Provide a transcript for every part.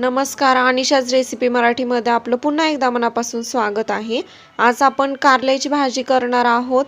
नमस्कार अनिशाज रेसिपी मराठीमध्ये आपलं पुन्हा एकदा मनापासून स्वागत आहे. आज आपण कारल्याची भाजी करणार आहोत.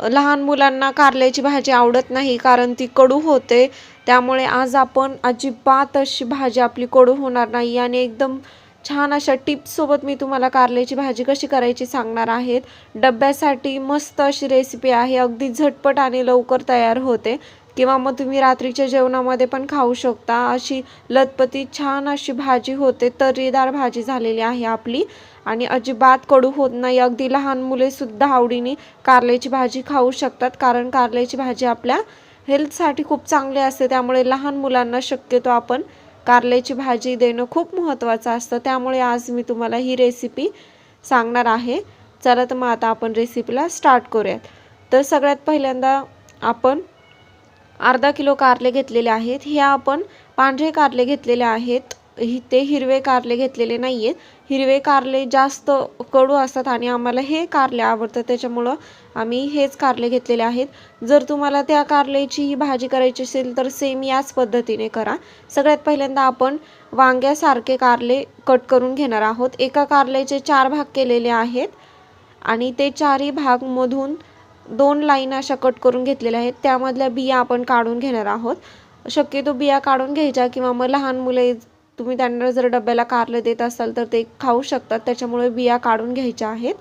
लहान मुलांना कारल्याची भाजी आवडत नाही कारण ती कडू होते. त्यामुळे आज आपण अजिबात अशी भाजी आपली कडू होणार नाही आणि एकदम छान अशा टिप्ससोबत मी तुम्हाला कारल्याची भाजी कशी करायची सांगणार आहेत. डब्यासाठी मस्त अशी रेसिपी आहे. अगदी झटपट आणि लवकर तयार होते. किंवा मग तुम्ही रात्रीच्या जेवणामध्ये पण खाऊ शकता. अशी लतपती छान अशी भाजी होते. तर्रीदार भाजी झालेली आहे आपली. आणि अजिबात कडू होत नाही. अगदी लहान मुलेसुद्धा आवडीने कारल्याची भाजी खाऊ शकतात. कारण कारल्याची भाजी आपल्या हेल्थसाठी खूप चांगली असते. त्यामुळे लहान मुलांना शक्यतो आपण कारल्याची भाजी देणं खूप महत्त्वाचं असतं. त्यामुळे आज मी तुम्हाला ही रेसिपी सांगणार आहे. चला तर मग आता आपण रेसिपीला स्टार्ट करूयात. तर सगळ्यात पहिल्यांदा आपण अर्धा किलो कारले घेतलेले आहेत. हे आपण पांढरे कारले घेतलेले आहेत. हि ते हिरवे कारले घेतलेले नाही आहेत हिरवे कारले जास्त कडू असतात आणि आम्हाला हे कारले आवडतं त्याच्यामुळं आम्ही हेच कारले घेतलेले आहेत. जर तुम्हाला त्या कारल्याची ही भाजी करायची असेल तर सेम याच पद्धतीने करा. सगळ्यात पहिल्यांदा आपण वांग्यासारखे कारले कट करून घेणार आहोत. एका कारल्याचे चार भाग केलेले आहेत आणि ते चारही भागमधून दोन लाईन अशा कट करून घेतलेल्या आहेत. त्यामधल्या बिया आपण काढून घेणार आहोत. शक्यतो बिया काढून घ्यायच्या किंवा मग लहान मुले तुम्ही त्यांना जर डब्याला कारलं देत असाल तर ते खाऊ शकतात. त्याच्यामुळे बिया काढून घ्यायच्या आहेत.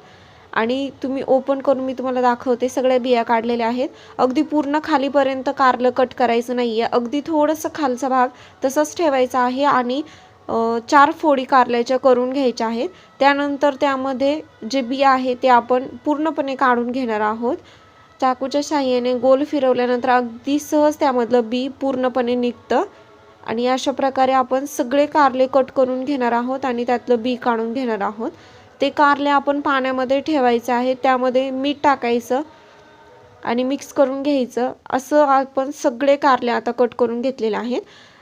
आणि तुम्ही ओपन करून मी तुम्हाला दाखवते. सगळ्या बिया काढलेल्या आहेत. अगदी पूर्ण खालीपर्यंत कारलं कट करायचं नाही आहे अगदी थोडंसं खालचा भाग तसंच ठेवायचा आहे आणि चार फोडी कारल्याच्या करून घ्यायच्या आहेत. त्यानंतर त्यामध्ये जे बिया आहे ते आपण पूर्णपणे काढून घेणार आहोत. चाकूच्या साह्याने गोल फिरवल्यानंतर अगदी सहज त्यामधलं बी पूर्णपणे निघतं. आणि अशा प्रकारे आपण सगळे कारले कट करून घेणार आहोत आणि त्यातलं बी काढून घेणार आहोत. ते कारले आपण पाण्यामध्ये ठेवायचे आहे. त्यामध्ये मीठ टाकायचं आणि मिक्स करून घ्यायचं. असं आपण सगळे कारले आता कट करून घेतलेले आहेत.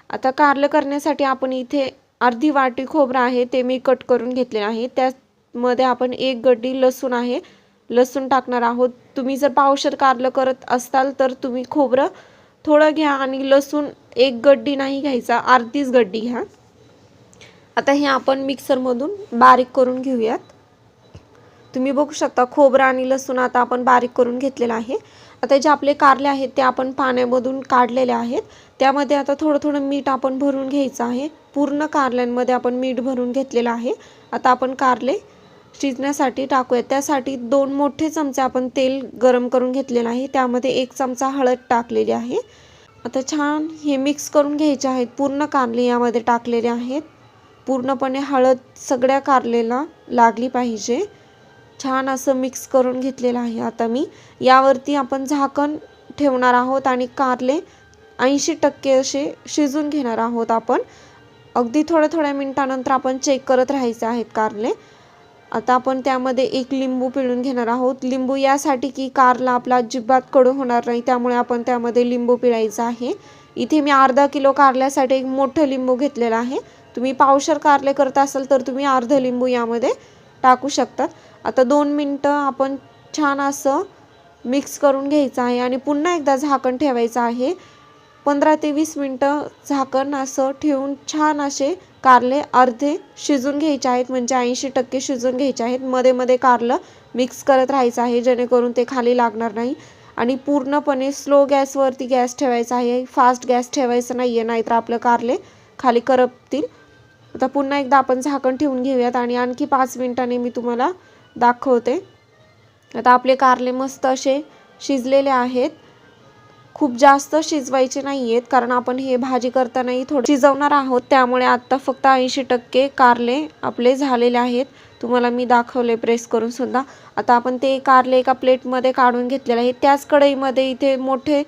आता कारलं करण्यासाठी आपण इथे अर्धी वाटी खोबरं आहे ते मी कट करून घेतलेलं आहे. त्यामध्ये आपण एक गड्डी लसूण आहे. लसूण टाकणार आहोत. तुम्ही जर पावशर कारलं करत असाल तर तुम्ही खोबरं थोडं घ्या आणि लसूण एक गड्डी नाही घ्यायचा अर्धीच गड्डी घ्या. आता हे आपण मिक्सरमधून बारीक करून घेऊयात. तुम्ही बघू शकता खोबरं आणि लसूण आता आपण बारीक करून घेतलेलं आहे. आता जे आपले कारले आहेत ते आपण पाण्यामधून काढलेले आहेत. त्यामध्ये आता थोडं थोडं मीठ आपण भरून घ्यायचं आहे. पूर्ण कारल्यांमध्ये आपण मीठ भरून घेतलेलं आहे. आता आपण कारले शिजण्यासाठी टाकूयात. त्यासाठी दोन मोठे चमचे आपण तेल गरम करून घेतलेलं आहे. त्यामध्ये एक चमचा हळद टाकलेली आहे. आता छान हे मिक्स करून घ्यायचे आहेत. पूर्ण कारले यामध्ये टाकलेले आहेत. पूर्णपणे हळद सगळ्या कारलेला लागली पाहिजे. छान असं मिक्स करून घेतलेलं आहे आता मी. यावरती आपण झाकण ठेवणार आहोत आणि कारले ऐंशी टक्के असे शिजून घेणार आहोत आपण. अगदी थोड्या थोड्या मिनटानंतर आपण चेक करत राहायचे आहेत कारले. आता आपण त्यामध्ये एक लिंबू पिळून घेणार आहोत. लिंबू यासाठी की कारला आपला अजिबात कडू होणार नाही त्यामुळे आपण त्यामध्ये लिंबू पिळायचं आहे. इथे मी अर्धा किलो कारल्यासाठी एक मोठं लिंबू घेतलेलं आहे. तुम्ही पावशर कारले करत असाल तर तुम्ही अर्ध लिंबू यामध्ये टाकू शकतात. आता दोन मिनटं आपण छान असं मिक्स करून घ्यायचं आहे आणि पुन्हा एकदा झाकण ठेवायचं आहे. पंधरा ते वीस मिनटं झाकण असं ठेवून छान असे कारले अर्धे शिजून घ्यायचे आहेत म्हणजे ऐंशी टक्के शिजून घ्यायचे आहेत. मध्ये मध्ये कारलं मिक्स करत राहायचं आहे जेणेकरून ते खाली लागणार नाही. आणि पूर्णपणे स्लो गॅसवरती गॅस ठेवायचा आहे. फास्ट गॅस ठेवायचं नाही आहे नाहीतर आपलं कारले खाली करपतील. आता पुन्हा एकदा आपण झाकण ठेवून घेऊयात आणि आणखी पाच मिनिटांनी मी तुम्हाला दाखवते. आता आपले कारले मस्त असे शिजलेले आहेत. खूप जास्त शिजवायचे नाही आहेत कारण आपण हे भाजी करतानाही थोडं शिजवणार आहोत. त्यामुळे आत्ता फक्त ऐंशी टक्के कारले आपले झालेले आहेत. तुम्हाला मी दाखवले प्रेस करून सुद्धा. आता आपण ते कारले एका प्लेटमध्ये काढून घेतलेले आहे त्याच कढईमध्ये इथे मोठे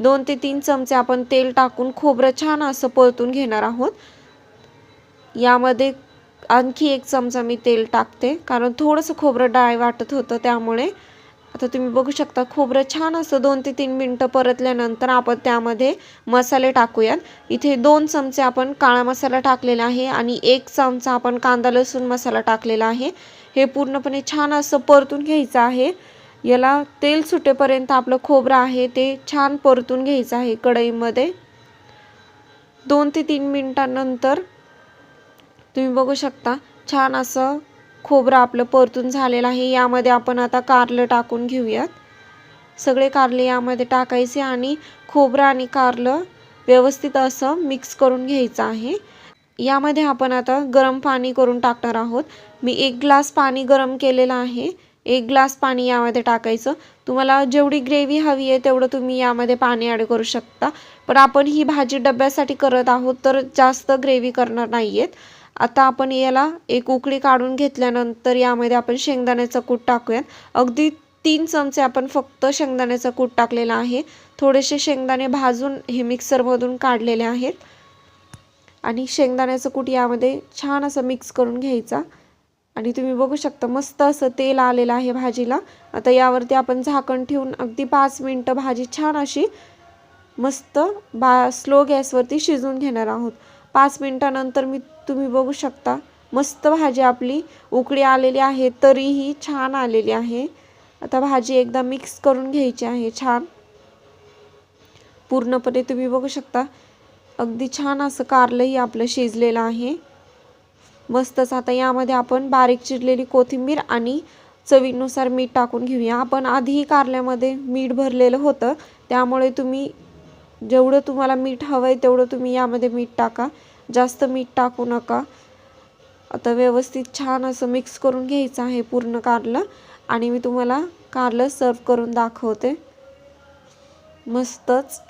दोन ते तीन चमचे आपण तेल टाकून खोबरं छान असं परतून घेणार आहोत. यामध्ये आणखी एक चमचा मी तेल टाकते कारण थोडंसं खोबरं डाळ वाटत होतं त्यामुळे. आता तुम्ही बघू शकता खोबरं छान असं दोन ते तीन मिनटं परतल्यानंतर आपण त्यामध्ये मसाले टाकूयात. इथे दोन चमचे आपण काळा मसाला टाकलेला आहे आणि एक चमचा आपण कांदा लसूण मसाला टाकलेला आहे. हे पूर्णपणे छान असं परतून घ्यायचं आहे. याला तेल सुटेपर्यंत आपलं खोबरं आहे ते छान परतून घ्यायचं आहे कढईमध्ये. दोन ते तीन मिनटानंतर तुम्ही बघू शकता छान असं खोबरं आपलं परतून झालेलं आहे. यामध्ये आपण आता कारलं टाकून घेऊयात. सगळे कारले यामध्ये टाकायचे आणि खोबरं आणि कारलं व्यवस्थित असं मिक्स करून घ्यायचं आहे. यामध्ये आपण आता गरम पाणी करून टाकणार आहोत. मी एक ग्लास पाणी गरम केलेलं आहे. एक ग्लास पाणी यामध्ये टाकायचं. तुम्हाला जेवढी ग्रेव्ही हवी आहे तेवढं तुम्ही यामध्ये पाणी ॲड करू शकता. पण आपण ही भाजी डब्यासाठी करत आहोत तर जास्त ग्रेव्ही करणार नाही आहेत आता आपण याला एक उकळी काढून घेतल्यानंतर यामध्ये आपण शेंगदाण्याचं कूट टाकूयात. अगदी तीन चमचे आपण फक्त शेंगदाण्याचं कूट टाकलेलं आहे. थोडेसे शेंगदाणे भाजून हे मिक्सरमधून काढलेले आहेत. आणि शेंगदाण्याचं कूट यामध्ये छान असं मिक्स करून घ्यायचा. आणि तुम्ही बघू शकता मस्त असं तेल आलेलं आहे भाजीला. आता यावरती आपण झाकण ठेवून अगदी पाच मिनटं भाजी छान अशी मस्त बा स्लो गॅसवरती शिजवून घेणार आहोत. पाच मिनटानंतर मी तुम्ही बघू शकता. मस्त भाजी आपली उकळी आलेली आहे तरीही छान आलेली आहे. आता भाजी एकदा मिक्स करून घ्यायची आहे छान. पूर्णपणे तुम्ही बघू शकता. अगदी छान असं कारलंही आपलं शिजलेलं आहे. मस्तच आता यामध्ये आपण बारीक चिरलेली कोथिंबीर आणि चवीनुसार मीठ टाकून घेऊया. आपण आधीही कारल्यामध्ये मीठ भरलेलं होतं त्यामुळे तुम्ही जेवढं तुम्हाला मीठ हवं आहे तेवढं तुम्ही यामध्ये मीठ टाका. जास्त मीठ टाकू नका. आता व्यवस्थित छान असं मिक्स करून घ्यायचं आहे पूर्ण कारलं आणि मी तुम्हाला कारलं सर्व करून दाखवते. मस्तच.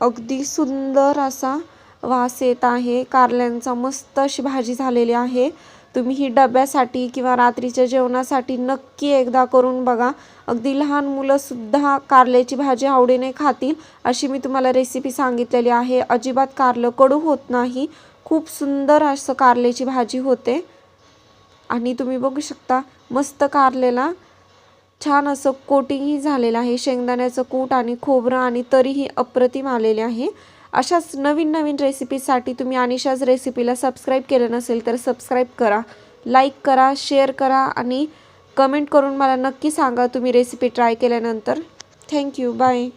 अगदी सुंदर असा वास येत आहे. कारल्यांचा मस्त अशी भाजी झालेली आहे. तुम्ही ही डब्यासाठी किंवा रात्रीच्या जेवणासाठी नक्की एकदा करून बघा. अगदी लहान मुलंसुद्धा कारल्याची भाजी आवडीने खातील अशी मी तुम्हाला रेसिपी सांगितलेली आहे. अजिबात कारलं कडू होत नाही. खूप सुंदर असं कारल्याची भाजी होते. आणि तुम्ही बघू शकता मस्त कारलेला छान असं कोटिंगही झालेलं आहे. शेंगदाण्याचं कूट आणि खोबरं आणि तरीही अप्रतिम आलेले आहे. अशाच नवीन नवीन रेसिपीसाठी तुम्ही अनिशाज रेसिपीला सबस्क्राईब केलं नसेल तर सबस्क्राईब करा लाईक करा शेअर करा आणि कमेंट करून मला नक्की सांगा तुम्ही रेसिपी ट्राय केल्यानंतर. Thank you bye